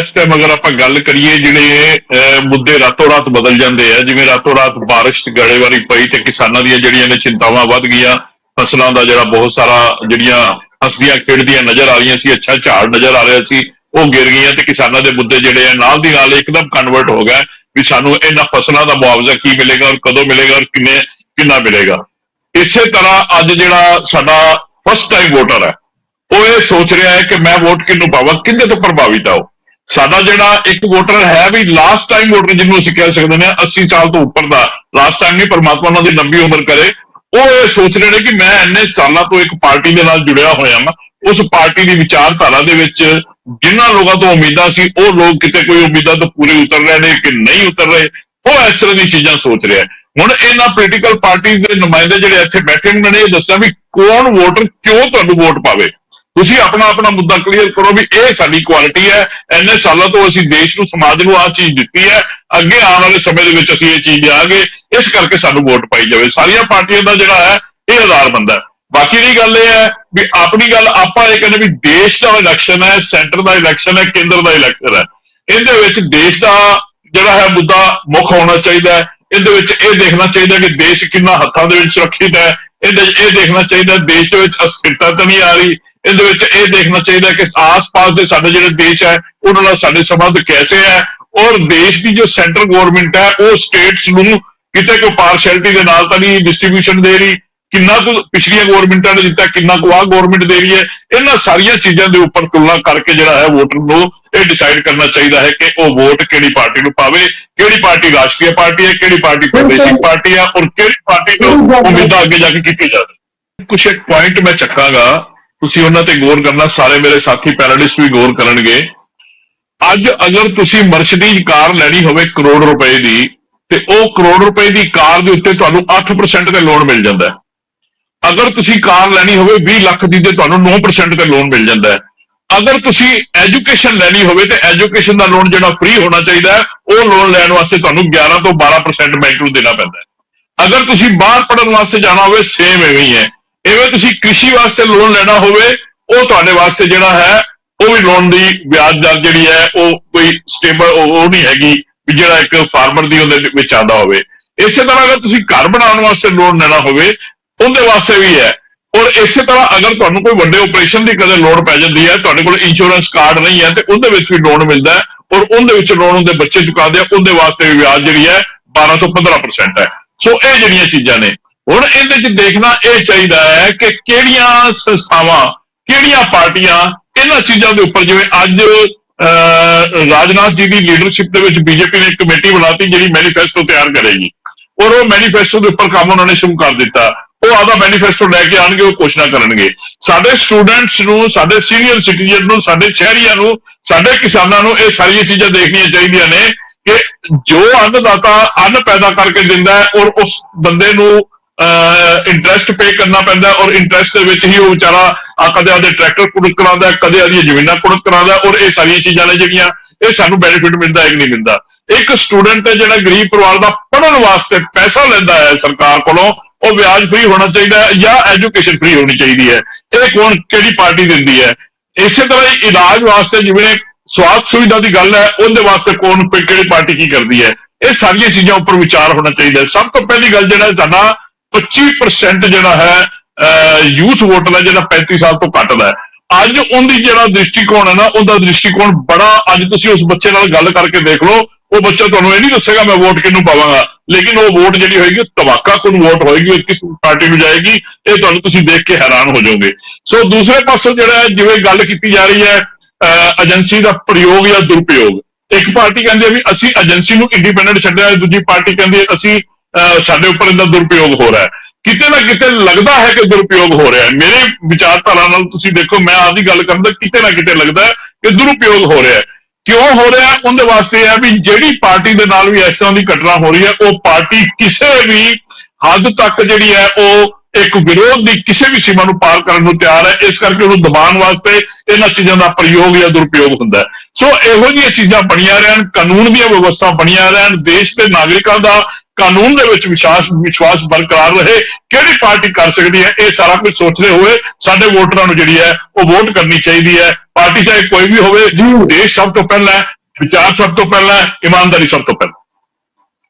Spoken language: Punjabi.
ਇਸ ਟਾਈਮ ਅਗਰ ਆਪਾਂ ਗੱਲ ਕਰੀਏ ਜਿਹੜੇ ਮੁੱਦੇ ਰਾਤੋਂ ਰਾਤ ਬਦਲ ਜਾਂਦੇ ਆ, ਜਿਵੇਂ ਰਾਤੋਂ ਰਾਤ ਬਾਰਿਸ਼ ਗੜੇਵਾਰੀ ਪਈ ਤੇ ਕਿਸਾਨਾਂ ਦੀਆਂ ਜਿਹੜੀਆਂ ਨੇ ਚਿੰਤਾਵਾਂ ਵੱਧ ਗਈਆਂ, ਫਸਲਾਂ ਦਾ ਜਿਹੜਾ ਬਹੁਤ ਸਾਰਾ ਜਿਹੜੀਆਂ ਫਸਲੀਆਂ ਖਿੜਦੀਆਂ ਨਜ਼ਰ ਆ ਰਹੀਆਂ ਸੀ, ਅੱਛਾ ਝਾੜ ਨਜ਼ਰ ਆ ਰਿਹਾ ਸੀ, ਉਹ ਗਿਰ ਗਈਆਂ ਤੇ ਕਿਸਾਨਾਂ ਦੇ ਮੁੱਦੇ ਜਿਹੜੇ ਆ ਨਾਲ ਦੀ ਨਾਲ ਇੱਕਦਮ ਕਨਵਰਟ ਹੋ ਗਏ ਵੀ ਸਾਨੂੰ ਇਹਨਾਂ ਫਸਲਾਂ ਦਾ ਮੁਆਵਜ਼ਾ ਕੀ ਮਿਲੇਗਾ ਔਰ ਕਦੋਂ ਮਿਲੇਗਾ ਔਰ ਕਿੰਨੇ, ਕਿੰਨਾ ਮਿਲੇਗਾ। ਇਸੇ ਤਰ੍ਹਾਂ ਅੱਜ ਜਿਹੜਾ ਸਾਡਾ ਫਸਟ ਟਾਈਮ ਵੋਟਰ ਹੈ, ਉਹ ਇਹ ਸੋਚ ਰਿਹਾ ਹੈ ਕਿ ਮੈਂ ਵੋਟ ਕਿਹਨੂੰ ਪਾਵਾਂ, ਕਿਹਦੇ ਤੋਂ ਪ੍ਰਭਾਵਿਤ ਆ ਉਹ? ਸਾਡਾ ਜਿਹੜਾ ਇੱਕ ਵੋਟਰ ਹੈ ਵੀ ਲਾਸਟ ਟਾਈਮ ਵੋਟਰ ਜਿਹਨੂੰ ਅਸੀਂ ਕਹਿ ਸਕਦੇ ਨੇ 80 ਸਾਲ ਤੋਂ ਉੱਪਰ ਦਾ ਲਾਸਟ ਟਾਈਮ ਨਹੀਂ, ਪਰਮਾਤਮਾ ਉਹਨਾਂ ਦੀ ਲੰਬੀ ਉਮਰ ਕਰੇ। ਉਹ ਇਹ ਸੋਚ ਰਹੇ ਨੇ ਕਿ ਮੈਂ ਇੰਨੇ ਸਾਲਾਂ ਤੋਂ ਇੱਕ ਪਾਰਟੀ ਦੇ ਨਾਲ ਜੁੜਿਆ ਹੋਇਆ ਹਾਂ ਉਸ ਪਾਰਟੀ ਦੀ ਵਿਚਾਰਧਾਰਾ ਦੇ ਵਿੱਚ ਜਿਨ੍ਹਾਂ ਲੋਕਾਂ ਤੋਂ ਉਮੀਦਾਂ ਸੀ, ਉਹ ਲੋਕ ਕਿਤੇ ਕੋਈ ਉਮੀਦਾਂ ਤੋਂ ਪੂਰੇ ਉਤਰ ਰਹੇ ਨੇ ਕਿ ਨਹੀਂ ਉਤਰ ਰਹੇ, ਉਹ ਇਸ ਤਰ੍ਹਾਂ ਦੀਆਂ ਚੀਜ਼ਾਂ ਸੋਚ ਰਿਹਾ ਹੁਣ ਇਹਨਾਂ ਪੋਲੀਟੀਕਲ ਪਾਰਟੀ ਦੇ ਨੁਮਾਇੰਦੇ ਜਿਹੜੇ ਇੱਥੇ ਬੈਠੇ ਉਹਨਾਂ ਨੇ, ਇਹ ਦੱਸਿਆ ਵੀ ਕੌਣ ਵੋਟਰ ਕਿਉਂ ਤੁਹਾਨੂੰ ਵੋਟ ਪਾਵੇ? ਤੁਸੀਂ ਆਪਣਾ ਆਪਣਾ ਮੁੱਦਾ ਕਲੀਅਰ ਕਰੋ ਵੀ ਇਹ ਸਾਡੀ ਕੁਆਲਿਟੀ ਹੈ, ਇੰਨੇ ਸਾਲਾਂ ਤੋਂ ਅਸੀਂ ਦੇਸ਼ ਨੂੰ, ਸਮਾਜ ਨੂੰ ਆਹ ਚੀਜ਼ ਦਿੱਤੀ ਹੈ, ਅੱਗੇ ਆਉਣ ਵਾਲੇ ਸਮੇਂ ਦੇ ਵਿੱਚ ਅਸੀਂ ਇਹ ਚੀਜ਼ ਦਿਆਂਗੇ ਇਸ ਕਰਕੇ ਸਾਨੂੰ ਵੋਟ ਪਾਈ ਜਾਵੇ। ਸਾਰੀਆਂ ਪਾਰਟੀਆਂ ਦਾ ਜਿਹੜਾ ਹੈ, ਇਹ ਆਧਾਰ ਬੰਦਾ ਹੈ। ਬਾਕੀ ਦੀ ਗੱਲ ਇਹ ਹੈ ਵੀ ਆਪਣੀ ਗੱਲ ਆਪਾਂ ਇਹ ਕਹਿੰਦੇ ਵੀ ਦੇਸ਼ ਦਾ ਇਲੈਕਸ਼ਨ ਹੈ ਸੈਂਟਰ ਦਾ ਇਲੈਕਸ਼ਨ ਹੈ, ਕੇਂਦਰ ਦਾ ਇਲੈਕਸ਼ਨ ਹੈ। ਇਹਦੇ ਵਿੱਚ ਦੇਸ਼ ਦਾ ਜਿਹੜਾ ਹੈ ਮੁੱਦਾ ਮੁੱਖ ਹੋਣਾ ਚਾਹੀਦਾ ਹੈ। ਇਹਦੇ ਵਿੱਚ ਇਹ ਦੇਖਣਾ ਚਾਹੀਦਾ ਕਿ ਦੇਸ਼ ਕਿੰਨਾ ਹੱਥਾਂ ਦੇ ਵਿੱਚ ਸੁਰੱਖਿਅਤ ਹੈ। ਇਹਦੇ ਇਹ ਦੇਖਣਾ ਚਾਹੀਦਾ ਦੇਸ਼ ਦੇ ਵਿੱਚ ਅਸਥਿਰਤਾ ਤਾਂ ਨਹੀਂ ਆ ਰਹੀ। ਇਹਦੇ ਵਿੱਚ ਇਹ ਦੇਖਣਾ ਚਾਹੀਦਾ ਕਿ ਆਸ-ਪਾਸ ਦੇ ਸਾਡੇ ਜਿਹੜੇ ਦੇਸ਼ ਹੈ ਉਹਨਾਂ ਨਾਲ ਸਾਡੇ ਸੰਬੰਧ ਕੈਸੇ ਹੈ ਔਰ ਦੇਸ਼ ਦੀ ਜੋ ਸੈਂਟਰ ਗਵਰਨਮੈਂਟ ਹੈ ਉਹ ਸਟੇਟਸ ਨੂੰ ਕਿਤੇ ਕੋਈ ਪਾਰਸ਼ੈਲਿਟੀ ਦੇ ਨਾਲ ਤਾਂ ਨਹੀਂ ਡਿਸਟ੍ਰੀਬਿਊਸ਼ਨ ਦੇ ਰਹੀ ਕਿੰਨਾ ਕੁ ਪਿਛਲੀਆਂ ਗਵਰਨਮੈਂਟਾਂ ਨੇ ਦਿੱਤਾ ਕਿੰਨਾ ਕੁ ਆਹ ਗਵਰਨਮੈਂਟ ਦੇ ਰਹੀ ਹੈ ਇਹਨਾਂ ਸਾਰੀਆਂ ਚੀਜ਼ਾਂ ਦੇ ਉੱਪਰ ਤੁਲਨਾ ਕਰਕੇ ਜਿਹੜਾ ਹੈ ਵੋਟਰ ਨੂੰ ਇਹ ਡਿਸਾਈਡ ਕਰਨਾ ਚਾਹੀਦਾ ਹੈ ਕਿ ਉਹ ਵੋਟ ਕਿਹੜੀ ਪਾਰਟੀ ਨੂੰ ਪਾਵੇ ਕਿਹੜੀ ਪਾਰਟੀ ਰਾਸ਼ਟਰੀ ਪਾਰਟੀ ਹੈ ਕਿਹੜੀ ਪਾਰਟੀ ਪ੍ਰਦੇਸ਼ਿਕ ਪਾਰਟੀ ਹੈ ਔਰ ਕਿਹੜੀ ਪਾਰਟੀ ਤੋਂ ਉਮੀਦਾਂ ਅੱਗੇ ਜਾ ਕੇ ਕੀਤੀ ਜਾਵੇ ਕੁਝ ਇੱਕ ਪੁਆਇੰਟ ਮੈਂ ਚੱਕਾਂਗਾ ਤੁਸੀਂ ਉਹਨਾਂ ਤੇ ਗੌਰ ਕਰਨਾ, ਸਾਰੇ ਮੇਰੇ ਸਾਥੀ ਪੈਰਾਡਿਸਟ ਵੀ ਗੌਰ ਕਰਨਗੇ। ਅੱਜ ਅਗਰ ਤੁਸੀਂ ਮਰਸੀਡੀਜ਼ ਕਾਰ ਲੈਣੀ ਹੋਵੇ ਕਰੋੜ ਰੁਪਏ ਦੀ, ਤੇ ਉਹ ਕਰੋੜ ਰੁਪਏ ਦੀ ਕਾਰ ਦੇ ਉੱਤੇ ਤੁਹਾਨੂੰ 8% ਤੇ ਲੋਨ ਮਿਲ ਜਾਂਦਾ ਹੈ। ਅਗਰ ਤੁਸੀਂ ਕਾਰ ਲੈਣੀ ਹੋਵੇ 20 ਲੱਖ ਦੀ ਤੇ ਤੁਹਾਨੂੰ 9% ਤੇ ਲੋਨ ਮਿਲ ਜਾਂਦਾ ਹੈ। ਅਗਰ ਤੁਸੀਂ ਐਜੂਕੇਸ਼ਨ ਲੈਣੀ ਹੋਵੇ, ਤੇ ਐਜੂਕੇਸ਼ਨ ਦਾ ਲੋਨ ਜਿਹੜਾ ਫ੍ਰੀ ਹੋਣਾ ਚਾਹੀਦਾ ਹੈ, ਉਹ ਲੋਨ ਲੈਣ ਵਾਸਤੇ ਤੁਹਾਨੂੰ 11 ਤੋਂ 12% ਬੈਂਕ ਨੂੰ ਦੇਣਾ ਪੈਂਦਾ ਹੈ। ਅਗਰ ਤੁਸੀਂ ਬਾਹਰ ਪੜਨ ਵਾਸਤੇ ਜਾਣਾ ਹੋਵੇ ਸੇਮ ਐਵੇਂ ਹੀ ਹੈ। ਇਵੇਂ ਤੁਸੀਂ ਕ੍ਰਿਸ਼ੀ ਵਾਸਤੇ ਲੋਨ ਲੈਣਾ ਹੋਵੇ, ਉਹ ਤੁਹਾਡੇ ਵਾਸਤੇ ਜਿਹੜਾ ਹੈ, ਉਹ ਵੀ ਲੋਨ ਦੀ ਵਿਆਜ ਦਰ ਜਿਹੜੀ ਹੈ, ਉਹ ਕੋਈ ਸਟੇਬਲ ਉਹ ਨਹੀਂ ਹੈਗੀ, ਵੀ ਜਿਹੜਾ ਇੱਕ ਫਾਰਮਰ ਦੀ ਉਹਦੇ ਵਿੱਚ ਆਉਂਦਾ ਹੋਵੇ। ਇਸੇ ਤਰ੍ਹਾਂ ਅਗਰ ਤੁਸੀਂ ਘਰ ਬਣਾਉਣ ਵਾਸਤੇ ਲੋਨ ਲੈਣਾ ਹੋਵੇ, ਉਹਦੇ ਵਾਸਤੇ ਵੀ ਹੈ। ਔਰ ਇਸੇ ਤਰ੍ਹਾਂ ਅਗਰ ਤੁਹਾਨੂੰ ਕੋਈ ਵੱਡੇ ਆਪਰੇਸ਼ਨ ਦੀ ਕਦੇ ਲੋੜ ਪੈ ਜਾਂਦੀ ਹੈ, ਤੁਹਾਡੇ ਕੋਲ ਇੰਸ਼ੋਰੈਂਸ ਕਾਰਡ ਨਹੀਂ ਹੈ, ਤੇ ਉਹਦੇ ਵਿੱਚ ਵੀ ਲੋਨ ਮਿਲਦਾ ਹੈ। ਔਰ ਉਹਦੇ ਵਿੱਚ ਲੋਨ ਉਹਦੇ ਬੱਚੇ ਚੁਕਾਉਂਦੇ ਆ, ਉਹਦੇ ਵਾਸਤੇ ਵੀ ਵਿਆਜ ਜਿਹੜੀ ਹੈ 12 ਤੋਂ 15% ਹੈ। ਸੋ ਇਹ ਜਿਹੜੀਆਂ ਚੀਜ਼ਾਂ ਨੇ ਹੁਣ ਇਹਦੇ 'ਚ ਦੇਖਣਾ ਇਹ ਚਾਹੀਦਾ ਹੈ ਕਿ ਕਿਹੜੀਆਂ ਸੰਸਥਾਵਾਂ ਕਿਹੜੀਆਂ ਪਾਰਟੀਆਂ ਇਹਨਾਂ ਚੀਜ਼ਾਂ ਦੇ ਉੱਪਰ ਜਿਵੇਂ ਅੱਜ ਅਹ, ਰਾਜਨਾਥ ਜੀ ਦੀ ਲੀਡਰਸ਼ਿਪ ਦੇ ਵਿੱਚ ਬੀਜੇਪੀ ਨੇ ਇੱਕ ਕਮੇਟੀ ਬਣਾਤੀ ਜਿਹੜੀ ਮੈਨੀਫੈਸਟੋ ਤਿਆਰ ਕਰੇਗੀ। ਔਰ ਉਹ ਮੈਨੀਫੈਸਟੋ ਦੇ ਉੱਪਰ ਕੰਮ ਉਹਨਾਂ ਨੇ ਸ਼ੁਰੂ ਕਰ ਦਿੱਤਾ। ਉਹ ਆਦਾ ਮੈਨੀਫੈਸਟੋ ਲੈ ਕੇ ਆਣਗੇ ਉਹ ਘੋਸ਼ਣਾ ਕਰਨਗੇ। ਸਾਡੇ ਸਟੂਡੈਂਟਸ ਨੂੰ ਸਾਡੇ ਸੀਨੀਅਰ ਸਿਟੀਜ਼ਨ ਨੂੰ ਸਾਡੇ ਸ਼ਹਿਰੀਆਂ ਨੂੰ ਸਾਡੇ ਕਿਸਾਨਾਂ ਨੂੰ ਇਹ ਸਾਰੀਆਂ ਚੀਜ਼ਾਂ ਦੇਖਣੀਆਂ ਚਾਹੀਦੀਆਂ ਨੇ ਕਿ ਜੋ ਅੰਨਦਾਤਾ ਅੰਨ ਪੈਦਾ ਕਰਕੇ ਦਿੰਦਾ ਹੈ ਔਰ ਉਸ ਬੰਦੇ ਨੂੰ ਇੰਟਰਸਟ ਪੇ ਕਰਨਾ ਪੈਂਦਾ ਔਰ ਇੰਟਰਸਟ ਦੇ ਵਿੱਚ ਹੀ ਉਹ ਵਿਚਾਰਾ ਆ ਕਦੇ ਆਦੇ ਟਰੈਕਟਰ ਕੁੜਕ ਕਰਾਉਂਦਾ ਕਦੇ ਆਦੀਆਂ ਜ਼ਮੀਨਾਂ ਕੁੜਕ ਕਰਾਉਂਦਾ ਔਰ ਇਹ ਸਾਰੀਆਂ ਚੀਜ਼ਾਂ ਨੇ ਜਿਹੜੀਆਂ ਇਹ ਸਾਨੂੰ ਬੈਨੀਫਿਟ ਮਿਲਦਾ ਹੈ ਕਿ ਨਹੀਂ ਮਿਲਦਾ। ਇੱਕ ਸਟੂਡੈਂਟ ਹੈ ਜਿਹੜਾ ਗਰੀਬ ਪਰਿਵਾਰ ਦਾ ਪੜ੍ਹਨ ਵਾਸਤੇ ਪੈਸਾ ਲੈਂਦਾ ਹੈ ਸਰਕਾਰ ਕੋਲੋਂ, ਉਹ ਵਿਆਜ ਫ੍ਰੀ ਹੋਣਾ ਚਾਹੀਦਾ ਹੈ ਜਾਂ ਐਜੂਕੇਸ਼ਨ ਫ੍ਰੀ ਹੋਣੀ ਚਾਹੀਦੀ ਹੈ। ਇਹ ਕੌਣ, ਕਿਹੜੀ ਪਾਰਟੀ ਦਿੰਦੀ ਹੈ? ਇਸੇ ਤਰ੍ਹਾਂ ਹੀ ਇਲਾਜ ਵਾਸਤੇ ਜਿਵੇਂ ਸਵਾਸਥ ਸੁਵਿਧਾ ਦੀ ਗੱਲ ਹੈ, ਉਹਦੇ ਵਾਸਤੇ ਕੌਣ, ਕਿਹੜੀ ਪਾਰਟੀ ਕੀ ਕਰਦੀ ਹੈ? ਇਹ ਸਾਰੀਆਂ ਚੀਜ਼ਾਂ ਉੱਪਰ ਵਿਚਾਰ ਹੋਣਾ ਚਾਹੀਦਾ ਸਭ ਤੋਂ ਪਹਿਲੀ ਗੱਲ ਜਿਹੜਾ ਸਾਡਾ 25% ਜਿਹੜਾ ਹੈ ਯੂਥ ਵੋਟਰ ਹੈ ਜਿਹੜਾ 35 ਸਾਲ ਤੋਂ ਘੱਟ ਦਾ ਹੈ। ਅੱਜ ਉਹਦੀ ਜਿਹੜਾ ਦ੍ਰਿਸ਼ਟੀਕੋਣ ਹੈ ਨਾ ਉਹਦਾ ਦ੍ਰਿਸ਼ਟੀਕੋਣ ਬੜਾ ਅੱਜ ਤੁਸੀਂ ਉਸ ਬੱਚੇ ਨਾਲ ਗੱਲ ਕਰਕੇ ਦੇਖ ਲਓ। ਉਹ ਬੱਚਾ ਤੁਹਾਨੂੰ ਇਹ ਨਹੀਂ ਦੱਸੇਗਾ ਮੈਂ ਵੋਟ ਕਿਹਨੂੰ ਪਾਵਾਂਗਾ। ਲੇਕਿਨ ਉਹ ਵੋਟ ਜਿਹੜੀ ਹੋਏਗੀ ਤਵਾਕਾ ਕੋਲ ਵੋਟ ਹੋਏਗੀ ਉਹ ਕਿਸ ਪਾਰਟੀ ਨੂੰ ਜਾਏਗੀ ਇਹ ਤੁਹਾਨੂੰ ਤੁਸੀਂ ਦੇਖ ਕੇ ਹੈਰਾਨ ਹੋ ਜਾਓਗੇ। ਸੋ ਦੂਸਰੇ ਪਾਸੇ ਜਿਹੜਾ ਜਿਵੇਂ ਗੱਲ ਕੀਤੀ ਜਾ ਰਹੀ ਹੈ ਅਹ, ਏਜੰਸੀ ਦਾ ਪ੍ਰਯੋਗ ਜਾਂ ਦੁਰਪਯੋਗ। ਇੱਕ ਪਾਰਟੀ ਕਹਿੰਦੀ ਹੈ ਵੀ ਅਸੀਂ ਏਜੰਸੀ ਨੂੰ ਇੰਡੀਪੈਂਡੈਂਟ ਛੱਡਿਆ ਦੂਜੀ ਪਾਰਟੀ ਕਹਿੰਦੀ ਹੈ ਅਸੀਂ ਸਾਡੇ ਉੱਪਰ ਇਹਦਾ ਦੁਰਪਯੋਗ ਹੋ ਰਿਹਾ ਹੈ। ਕਿਤੇ ਨਾ ਕਿਤੇ ਲੱਗਦਾ ਹੈ ਕਿ ਦੁਰਪਯੋਗ ਹੋ ਰਿਹਾ ਹੈ। ਮੇਰੇ ਵਿਚਾਰਧਾਰਾ ਨਾਲ ਤੁਸੀਂ ਦੇਖੋ, ਮੈਂ ਆਪਦੀ ਗੱਲ ਕਰਦਾ ਕਿਤੇ ਨਾ ਕਿਤੇ ਲੱਗਦਾ ਹੈ ਕਿ ਦੁਰਪਯੋਗ ਹੋ ਰਿਹਾ ਹੈ। ਕਿਉਂ ਹੋ ਰਿਹਾ ਉਹਦੇ ਵਾਸਤੇ ਇਹ ਹੈ ਵੀ ਜਿਹੜੀ ਪਾਰਟੀ ਦੇ ਨਾਲ ਵੀ ਇਸ ਤਰ੍ਹਾਂ ਦੀ ਘਟਨਾ ਹੋ ਰਹੀ ਹੈ, ਉਹ ਪਾਰਟੀ ਕਿਸੇ ਵੀ ਹੱਦ ਤੱਕ ਜਿਹੜੀ ਹੈ, ਉਹ ਇੱਕ ਵਿਰੋਧ ਦੀ ਕਿਸੇ ਵੀ ਸੀਮਾ ਨੂੰ ਪਾਰ ਕਰਨ ਨੂੰ ਤਿਆਰ ਹੈ। ਇਸ ਕਰਕੇ ਉਹਨੂੰ ਦਬਾਉਣ ਵਾਸਤੇ ਇਹਨਾਂ ਚੀਜ਼ਾਂ ਦਾ ਪ੍ਰਯੋਗ ਜਾਂ ਦੁਰਪਯੋਗ ਹੁੰਦਾ ਸੋ ਇਹੋ ਜਿਹੀਆਂ ਚੀਜ਼ਾਂ ਬਣੀਆਂ ਰਹਿਣ, ਕਾਨੂੰਨ ਦੀਆਂ ਵਿਵਸਥਾ ਬਣੀਆਂ ਰਹਿਣ, ਦੇਸ਼ ਦੇ ਨਾਗਰਿਕਾਂ ਦਾ ਕਾਨੂੰਨ ਦੇ ਵਿੱਚ ਵਿਸ਼ਵਾਸ ਵਿਸ਼ਵਾਸ ਬਰਕਰਾਰ ਰਹੇ ਕਿਹੜੀ ਪਾਰਟੀ ਕਰ ਸਕਦੀ ਹੈ ਇਹ ਸਾਰਾ ਕੁਝ ਸੋਚਦੇ ਹੋਏ ਸਾਡੇ ਵੋਟਰਾਂ ਨੂੰ ਜਿਹੜੀ ਹੈ ਉਹ ਵੋਟ ਕਰਨੀ ਚਾਹੀਦੀ ਹੈ। ਪਾਰਟੀ ਚਾਹੇ ਕੋਈ ਵੀ ਹੋਵੇ ਦੇਸ਼ ਸਭ ਤੋਂ ਪਹਿਲਾਂ ਵਿਚਾਰ ਸਭ ਤੋਂ ਪਹਿਲਾਂ ਇਮਾਨਦਾਰੀ ਸਭ ਤੋਂ ਪਹਿਲਾਂ